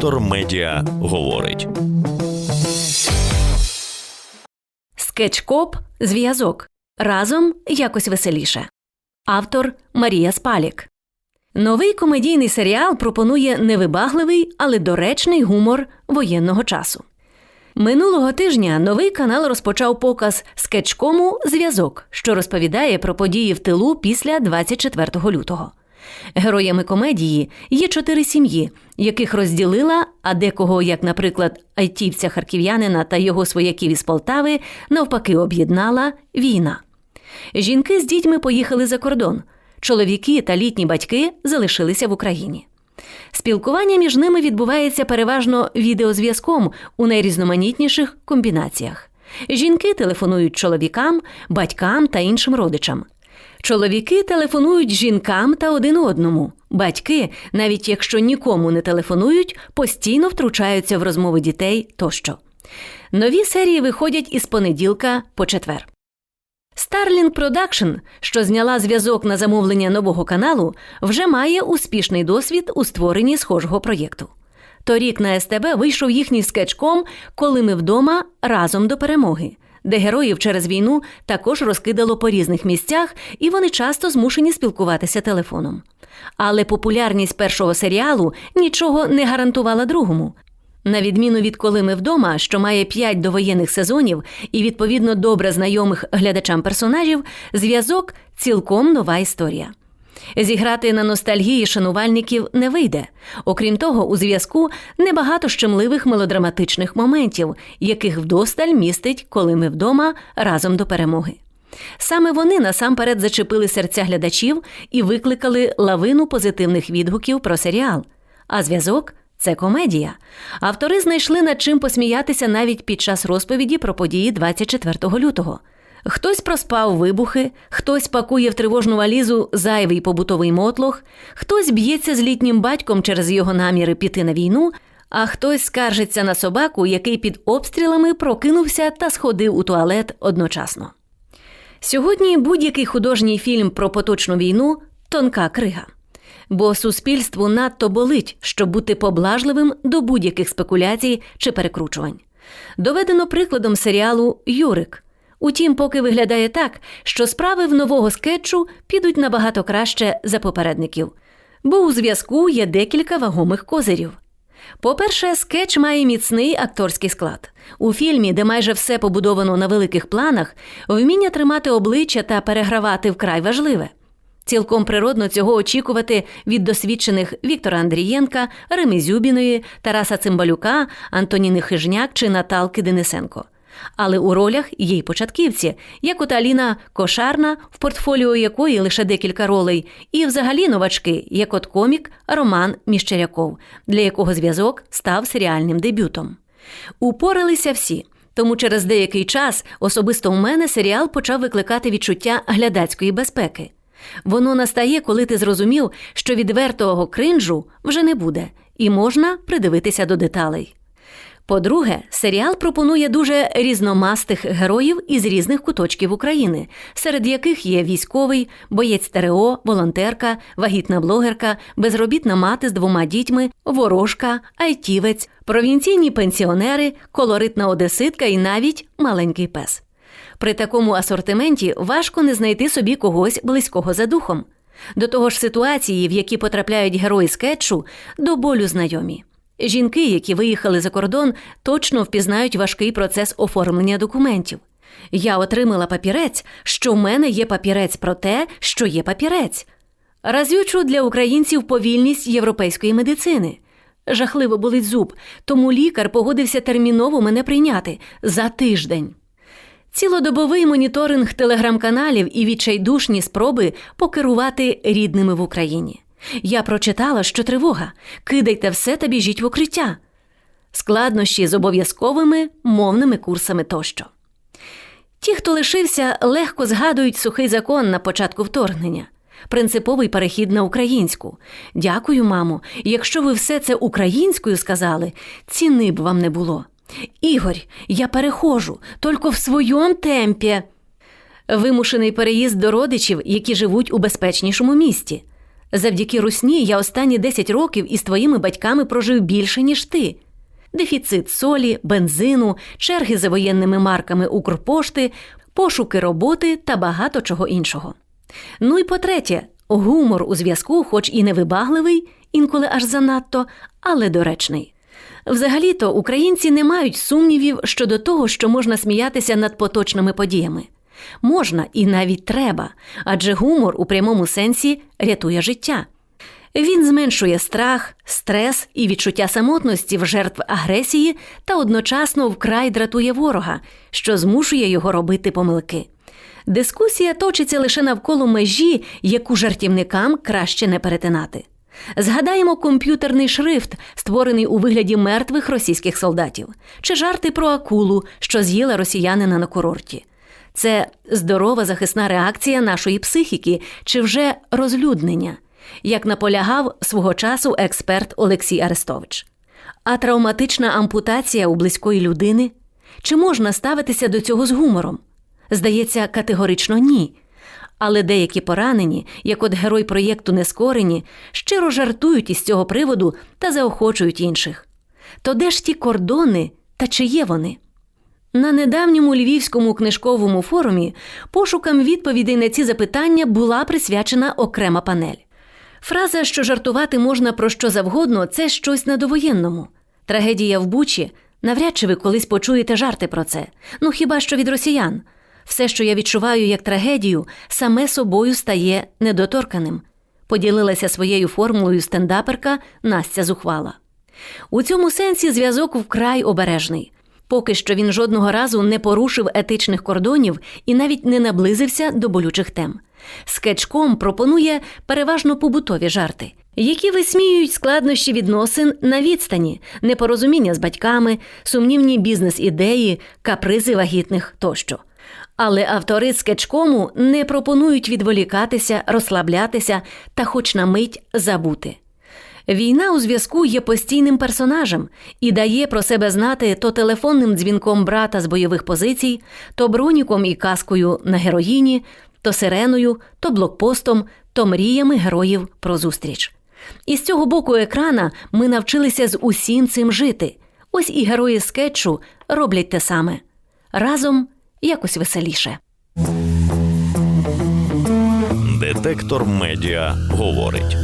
Вектор Медіа говорить. Скетчкоп зв'язок. Разом якось веселіше. Автор Марія Спалік. Новий комедійний серіал пропонує невибагливий, але доречний гумор воєнного часу. Минулого тижня новий канал розпочав показ скетчкому Зв'язок, що розповідає про події в тилу після 24 лютого. Героями комедії є чотири сім'ї, яких розділила, а декого, як, наприклад, айтівця харків'янина та його свояків із Полтави, навпаки, об'єднала війна. Жінки з дітьми поїхали за кордон. Чоловіки та літні батьки залишилися в Україні. Спілкування між ними відбувається переважно відеозв'язком у найрізноманітніших комбінаціях. Жінки телефонують чоловікам, батькам та іншим родичам. Чоловіки телефонують жінкам та один одному. Батьки, навіть якщо нікому не телефонують, постійно втручаються в розмови дітей тощо. Нові серії виходять із понеділка по четвер. Starlink Production, що зняла зв'язок на замовлення нового каналу, вже має успішний досвід у створенні схожого проєкту. Торік на СТБ вийшов їхній скетчком Коли ми вдома разом до перемоги, де героїв через війну також розкидало по різних місцях, і вони часто змушені спілкуватися телефоном. Але популярність першого серіалу нічого не гарантувала другому. На відміну від коли ми вдома, що має п'ять довоєнних сезонів і відповідно добре знайомих глядачам персонажів, зв'язок цілком нова історія. Зіграти на ностальгії шанувальників не вийде. Окрім того, у зв'язку небагато щемливих мелодраматичних моментів, яких вдосталь містить, коли ми вдома разом до перемоги. Саме вони насамперед зачепили серця глядачів і викликали лавину позитивних відгуків про серіал. А зв'язок це комедія. Автори знайшли над чим посміятися навіть під час розповіді про події 24 лютого. Хтось проспав вибухи, хтось пакує в тривожну валізу зайвий побутовий мотлох, хтось б'ється з літнім батьком через його наміри піти на війну, а хтось скаржиться на собаку, який під обстрілами прокинувся та сходив у туалет одночасно. Сьогодні будь-який художній фільм про поточну війну тонка крига. Бо суспільству надто болить, щоб бути поблажливим до будь-яких спекуляцій чи перекручувань. Доведено прикладом серіалу Юрик. Утім, поки виглядає так, що справи в нового скетчу підуть набагато краще за попередників, бо у зв'язку є декілька вагомих козирів. По-перше, скетч має міцний акторський склад. У фільмі, де майже все побудовано на великих планах, вміння тримати обличчя та перегравати вкрай важливе. Цілком природно цього очікувати від досвідчених Віктора Андрієнка, Рими Зюбіної, Тараса Цимбалюка, Антоніни Хижняк чи Наталки Денисенко. Але у ролях є й початківці, як от Аліна Кошарна, в портфоліо якої лише декілька ролей, і взагалі новачки, як от комік Роман Міщеряков, для якого зв'язок став серіальним дебютом. Упоралися всі. Тому через деякий час особисто у мене серіал почав викликати відчуття глядацької безпеки. Воно настає, коли ти зрозумів, що відвертого кринжу вже не буде, і можна придивитися до деталей. По-друге, серіал пропонує дуже різномастих героїв із різних куточків України, серед яких є військовий, боєць ТРО, волонтерка, вагітна блогерка, безробітна мати з двома дітьми, ворожка, айтівець, провінційні пенсіонери, колоритна одеситка і навіть маленький пес. При такому асортименті важко не знайти собі когось близького за духом. До того ж, ситуації, в які потрапляють герої скетчу, до болю знайомі. Жінки, які виїхали за кордон, точно впізнають важкий процес оформлення документів. Я отримала папірець, що в мене є папірець про те, що є папірець. Разючу для українців повільність європейської медицини. Жахливо болить зуб, тому лікар погодився терміново мене прийняти за тиждень. Цілодобовий моніторинг телеграм-каналів і відчайдушні спроби покерувати рідними в Україні. Я прочитала, що тривога. Кидайте все та біжіть в укриття. Складнощі з обов'язковими мовними курсами тощо. Ті, хто лишився, легко згадують сухий закон на початку вторгнення, принциповий перехід на українську. Дякую, мамо. Якщо ви все це українською сказали, ціни б вам не було. Ігор, я перехожу, тільки в своєму темпі. Вимушений переїзд до родичів, які живуть у безпечнішому місті. Завдяки русні я останні 10 років із твоїми батьками прожив більше, ніж ти. Дефіцит солі, бензину, черги за воєнними марками Укрпошти, пошуки роботи та багато чого іншого. Ну і по-третє, гумор у зв'язку, хоч і невибагливий, інколи аж занадто, але доречний. Взагалі-то українці не мають сумнівів щодо того, що можна сміятися над поточними подіями. Можна і навіть треба, адже гумор у прямому сенсі рятує життя. Він зменшує страх, стрес і відчуття самотності в жертв агресії та одночасно вкрай дратує ворога, що змушує його робити помилки. Дискусія точиться лише навколо межі, яку жартівникам краще не перетинати. Згадаємо комп'ютерний шрифт, створений у вигляді мертвих російських солдатів, чи жарти про акулу, що з'їла росіянина на курорті. Це здорова захисна реакція нашої психіки чи вже розлюднення, як наполягав свого часу експерт Олексій Арестович. А травматична ампутація у близької людини чи можна ставитися до цього з гумором? Здається, категорично ні. Але деякі поранені, як от герой проєкту Нескорені, щиро жартують із цього приводу та заохочують інших. То де ж ті кордони та чи є вони? На недавньому львівському книжковому форумі пошукам відповідей на ці запитання була присвячена окрема панель. Фраза, що жартувати можна про що завгодно, це щось на довоєнному. Трагедія в Бучі навряд чи ви колись почуєте жарти про це. Ну хіба що від росіян. Все, що я відчуваю як трагедію, саме собою стає недоторканим. Поділилася своєю формулою стендаперка Настя Зухвала. У цьому сенсі зв'язок вкрай обережний. Поки що він жодного разу не порушив етичних кордонів і навіть не наблизився до болючих тем. Скетчком пропонує переважно побутові жарти, які висміюють складнощі відносин на відстані, непорозуміння з батьками, сумнівні бізнес-ідеї, капризи вагітних тощо. Але автори скетчкому не пропонують відволікатися, розслаблятися та, хоч на мить, забути. Війна у зв'язку є постійним персонажем і дає про себе знати то телефонним дзвінком брата з бойових позицій, то броніком і каскою на героїні, то сиреною, то блокпостом, то мріями героїв про зустріч. І з цього боку екрана ми навчилися з усім цим жити. Ось і герої скетчу роблять те саме разом якось веселіше. Детектор медіа говорить.